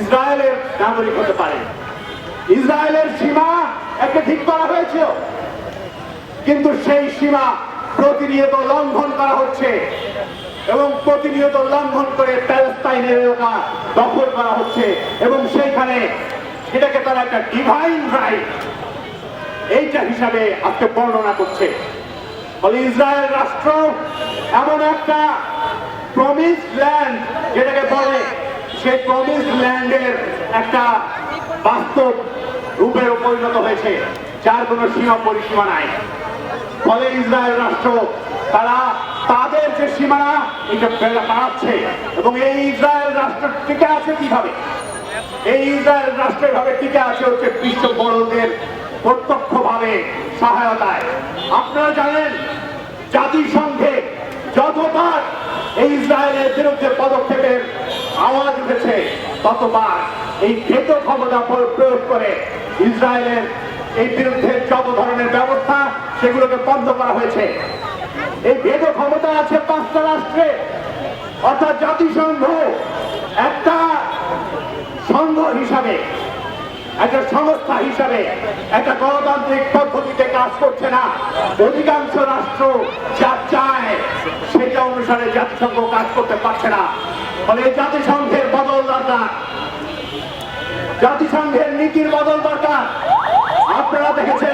ইসরায়েলের নাগরিক হতে পারে। ইসরায়েলের সীমা একটা ঠিক করা হয়েছিল। কিন্তু সেই সীমা প্রতিনিয়ত লঙ্ঘন করা হচ্ছে এবং প্রতিনিয়ত লঙ্ঘন করে প্যালেস্তাইনের এলাকা দখল করা হচ্ছে এবং সেইখানে সেটাকে তারা একটা ডিভাইন রাইট এইটা হিসাবে আজকে বর্ণনা করছে। ফলে ইসরায়েল রাষ্ট্র এমন একটা প্রমিস ল্যান্ড যেটাকে বলে সেই প্রমিস ল্যান্ডের একটা বাস্তব রূপে পরিণত হয়েছে, যার কোনো সীমা পরিসীমা নাই। ফলে ইসরায়েল রাষ্ট্র, তারা তাদের যে সীমানা, এটা বেড়া বাড়াচ্ছে এবং এই ইসরায়েল রাষ্ট্র টিকে আছে কীভাবে? এই ইসরায়েল রাষ্ট্রের ভাবে টিকে আছে হচ্ছে বিশ্ব বড়দের প্রত্যক্ষভাবে, সহায়তায়। আপনারা জানেন, জাতিসংঘে যতবার এই ইসরায়েলের বিরুদ্ধে পদক্ষেপের আওয়াজ উঠেছে। ততবার এই ভেটো ক্ষমতা প্রয়োগ করে ইসরায়েলের এই বিরুদ্ধে যত ধরনের ব্যবস্থা সেগুলোকে বন্ধ করা হয়েছে। এই ভেটো ক্ষমতা আছে পাঁচটা রাষ্ট্রে। অর্থাৎ জাতিসংঘ একটা সংঘ হিসাবে, একটা সংস্থা হিসাবে, একটা গণতান্ত্রিক পদ্ধতিতে কাজ করছে না। অধিকাংশ রাষ্ট্র যা অনুসারে জাতিসংঘ কাজ করতে পারছে না। ফলে জাতিসংঘের বদল দরকার। জাতিসংঘের নীতির বদল দরকার। আপনারা দেখেছেন